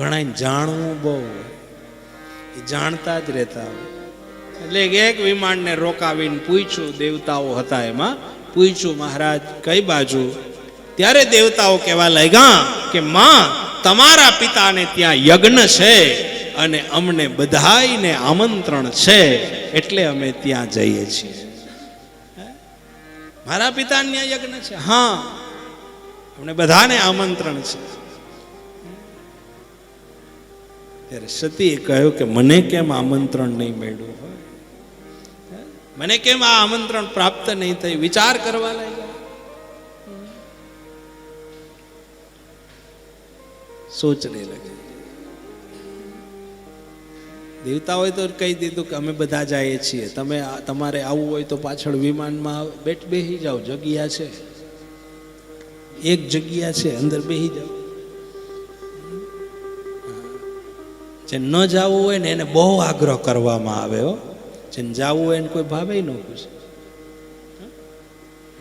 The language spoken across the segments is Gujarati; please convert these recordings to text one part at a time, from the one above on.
ઘણા જાણવું બહુ જાણતા જ રહેતા હોય. એટલે એક વિમાનને રોકાવીને પૂછ્યું, દેવતાઓ હતા એમાં. પૂછ્યું, મહારાજ, કઈ બાજુ? ત્યારે દેવતાઓ કહેવા લાગ્યા કે, માં, તમારા પિતાને ત્યાં યજ્ઞ છે અને અમને બધાયને આમંત્રણ છે, એટલે અમે ત્યાં જઈએ છીએ. મારા પિતાને ત્યાં યજ્ઞ છે? હા. અમને બધાને આમંત્રણ છે. ત્યારે સતીએ કહ્યું કે, મને કેમ આમંત્રણ નહીં મળ્યું હોય? મને કેમ આ આમંત્રણ પ્રાપ્ત નહીં થઈ વિચાર કરવા લાગ્યા. સોચને લગે દેવતાઓએ તો કહી દીધું કે, અમે બધા જઈએ છીએ. તમે તમારે આવવું હોય તો પાછળ વિમાનમાં બેઠ બેસી જાઓ. જગ્યા છે. એક જગ્યા છે, અંદર બેસી જાઓ. જે ન જવું હોય ને એને બહુ આગ્રહ કરવામાં આવે હો. જેને જવું હોય એને કોઈ ભાવે ન પૂછે.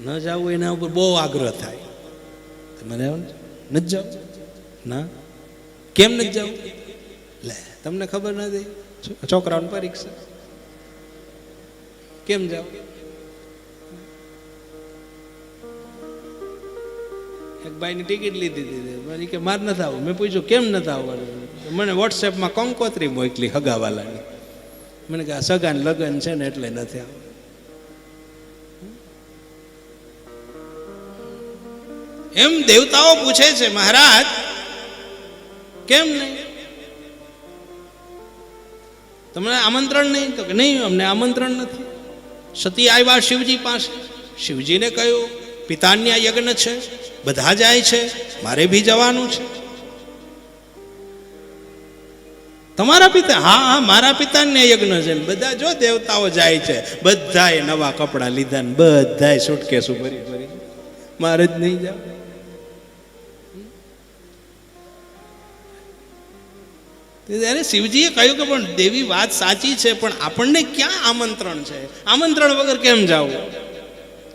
ન જવું એના ઉપર બહુ આગ્રહ થાય. મને નથી જાવ? ના? કેમ નથી જવું? લે, તમને ખબર નથી છોકરાઓની પરીક્ષા. કેમ જાવ? એક ભાઈની ટિકિટ લીધી હતી મને કે માર નથી આવું. મેં પૂછ્યું, કેમ નથી આવવાનું? મને વોટ્સએપમાં કંકોત્રી મોકલી હગાવાલાની. મને કે આ સગાન લગ્ન છે ને એટલે નથી આવવાનું એમ દેવતાઓ પૂછે છે, મહારાજ, કેમ નહીં? તમને આમંત્રણ નહીં? તો કે નહીં, અમને આમંત્રણ નથી. સતી આવ્યા શિવજી પાસે. શિવજીને કહ્યું પિતાની આ યજ્ઞ છે, બધા જાય છે, મારે બી જવાનું છે. તમારા પિતા, હા હા, મારા પિતાને યજ્ઞ છે. બધા જો દેવતાઓ જાય છે, બધાએ નવા કપડાં લીધા ને બધાએ શું ભરી ભરી. મારે જ નહીં જાવ. ત્યારે શિવજીએ કહ્યું કે પણ દેવી વાત સાચી છે, પણ આપણને ક્યાં આમંત્રણ છે? આમંત્રણ વગર કેમ જવું?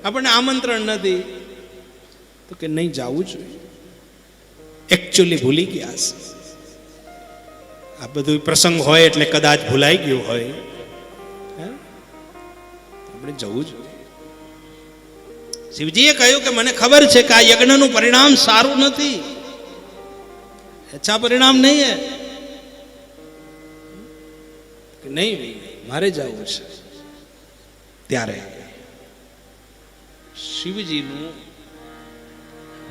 આપણને આમંત્રણ નથી. તો કે નહીં જવું જોઈએ. એકચ્યુઅલી ભૂલી ગયા છે. આ બધું પ્રસંગ હોય એટલે કદાચ ભૂલાઈ ગયું હોય? આપણે જવું જોઈએ. શિવજીએ કહ્યું કે મને ખબર છે કે આ યજ્ઞનું પરિણામ સારું નથી. અચ્છા પરિણામ નહીં હે? કે નહીં મારે જવું છે. ત્યારે. શિવજીનું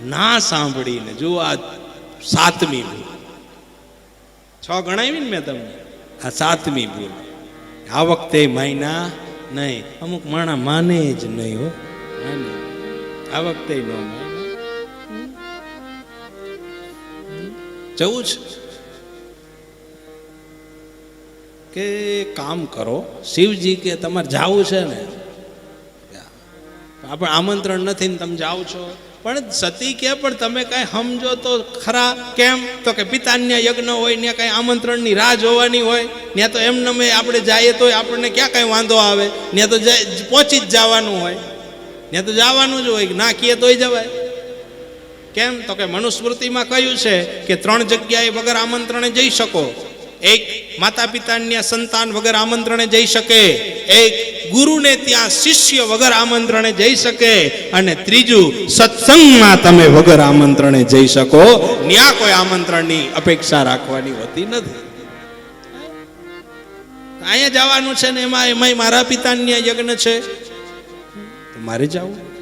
ના સાંભળીને, જો આ સાતમી ભૂલ છ ગણાવી ને મેં તમને? આ સાતમી ભૂલ આ વખતે માયના નહીં, અમુક માણા માને જ નહીં હો. માને. આ વખતે ન જવું છે? કે કામ કરો? શિવજી કે તમારે જાવું છે ને? આપણે આમંત્રણ નથી ને તમે જાઓ છો. પણ સતી કે, પણ તમે કઈ સમજો તો ખરા. કેમ? તો કે પિતાન્ય યજ્ઞ હોય ને કઈ આમંત્રણની રાહ જોવાની હોય ને તો એમ નમે આપણે જઈએ તો આપણને ક્યાં કઈ વાંધો આવે. ને તો પહોંચી જ જવાનું હોય. ને તો જવાનું જ હોય, ના કીએ તોય જવાય. કેમ? તો કે મનુસ્મૃતિમાં કહ્યું છે કે ત્રણ જગ્યાએ વગર આમંત્રણે જઈ શકો. એક માતા પિતાની સંતાન વગર આમંત્રણે જઈ શકે. એક ગુરુને ત્યાં શિષ્ય વગર આમંત્રણે જઈ શકે અને ત્રીજું, સત્સંગમાં તમે વગર આમંત્રણે જઈ શકો. ત્યાં કોઈ આમંત્રણની અપેક્ષા રાખવાની હોતી નથી. અહીંયા જવાનું છે ને એમાં એમાંય મારા પિતાની યજ્ઞ છે. મારે જવું.